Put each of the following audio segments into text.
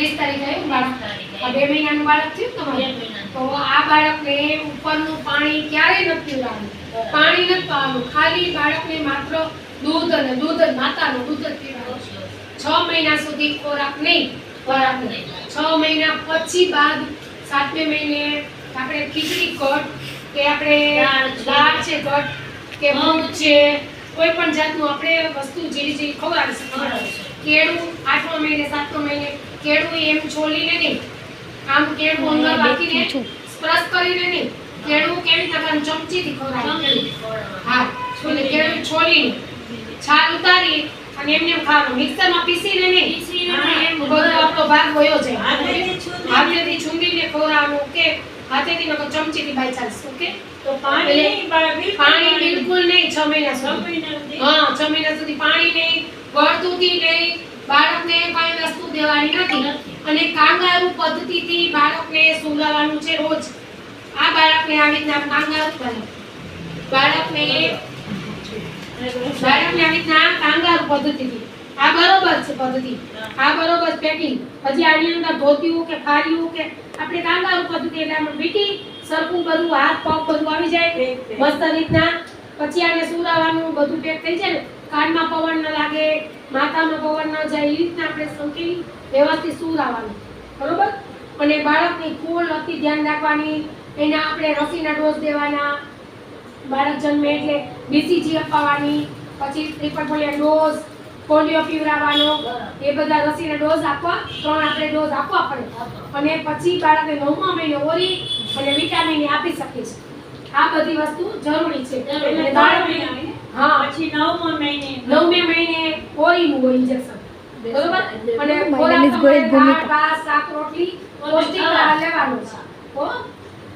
વીસ તારીખે બાળક આ બે મહિનાનું બાળક થયું તમારે? તો આ બાળકને ઉપરનું પાણી ક્યારેય નથી પીવડાવવાનું પાણી નથી પાવાનું. ખાલી બાળકને માત્ર દૂધ અને દૂધ જ માતાનું દૂધ જ પીવડાવવાનું છ મહિના સુધી ખોરાક નહીં ખોરાક નહીં. છ મહિના પછી બાદ સાતમે મહિને આપણે ખીચડી કટ કે આપણે દાળ છે. કટ કે મગ છે. કોઈ પણ જાતનું આપણે વસ્તુ જેવી જેવી ખવડાવી શકીએ કેળું આઠમા મહિને સાતમા મહિને કેળું એમ છોલીને નહીં. આમ કેળું અંદર રાખીને સ્પર્શ કરીને નહીં. કેળું કેવી આમ ચમચીથી ખવડાવવાનું. હા. એટલે કેળું છોલીને છાલ ઉતારી અને એમને એમ ખાવાનું. મિક્સરમાં પીસીને નહીં. બધો આપણો ભાગ વયો છે હાથેથી છૂંદી. હાથેથી છૂંદીને ખવડાવવાનું કે હાથેથી નકર ચમચીથી બાય ચાલશે ઓકે? તો પાણી પાણી બિલકુલ નહીં છ મહિના સુધી. હા છ મહિના સુધી પાણી નહીં ગળતું નહીં બાળકને વસ્તુ દેવાની નથી. અને કાંગારૂ પદ્ધતિથી બાળકને સુલાવવાનું છે રોજ. આ બાળકને આવી રીતના કાંગારૂ કરે બાળકને બાળકને આવી રીતના કાંગારૂ પદ્ધતિથી. આ બરોબર છે પદ્ધતિ. આ બરોબર પેકિંગ હજી આની અંદર ધોતિયું કે ફારિયું કે આપણે કાંગારૂ પદ્ધતિ એટલે આમાં વીટી સરખું બધું હાથ પગ બધું આવી જાય. મસ્ત રીતના. પછી આને સુરાવાનું બધું પેક થઈ જાય ને કાનમાં પવન ન લાગે માથામાં પવન ન જાય એ રીતના આપણે સંકેલી વ્યવસ્થિત સુરાવાનું બરોબર? અને બાળકની કુલ અતિ ધ્યાન રાખવાની એના આપણે રસીના ડોઝ દેવાના. બાળક જન્મે એટલે બીસીજી અપાવવાની પછી ત્રિપલ પોલિયો ડોઝ પોલિયો પીવડાવવાનો. એ બધા રસીના ડોઝ આપવા ત્રણ આપણે ડોઝ આપવા પડે. અને પછી બાળકને નવમા મહિને ઓરી અને વિટામિન આપી શકીએ છીએ. આ બધી વસ્તુ જરૂરી છે. બાળકને. હા. પછી નવમા મહિને નવમે મહિને ઓરીનું હોય ઇન્જેક્શન બરોબર? અને ખોરાક તમારે દાળ, ભાત, શાક રોટલી પૌષ્ટિક આહાર લેવાનો છે. હો?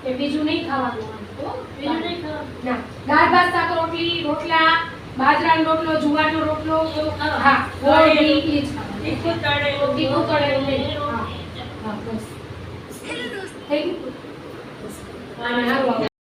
કે બીજું નહીં ખાવાનું હો? બીજું નહીં ખાવાનું. ના. દાળ ભાત શાક રોટલી રોટલા બાજરાનો રોટલો જુવારનો રોટલો હા ગોળ ઘી. એ જ. તીખું તળેલું, તીખું તળેલું. નહીં. રોટલી. હા બસ. થઈ ગયું? અને હારું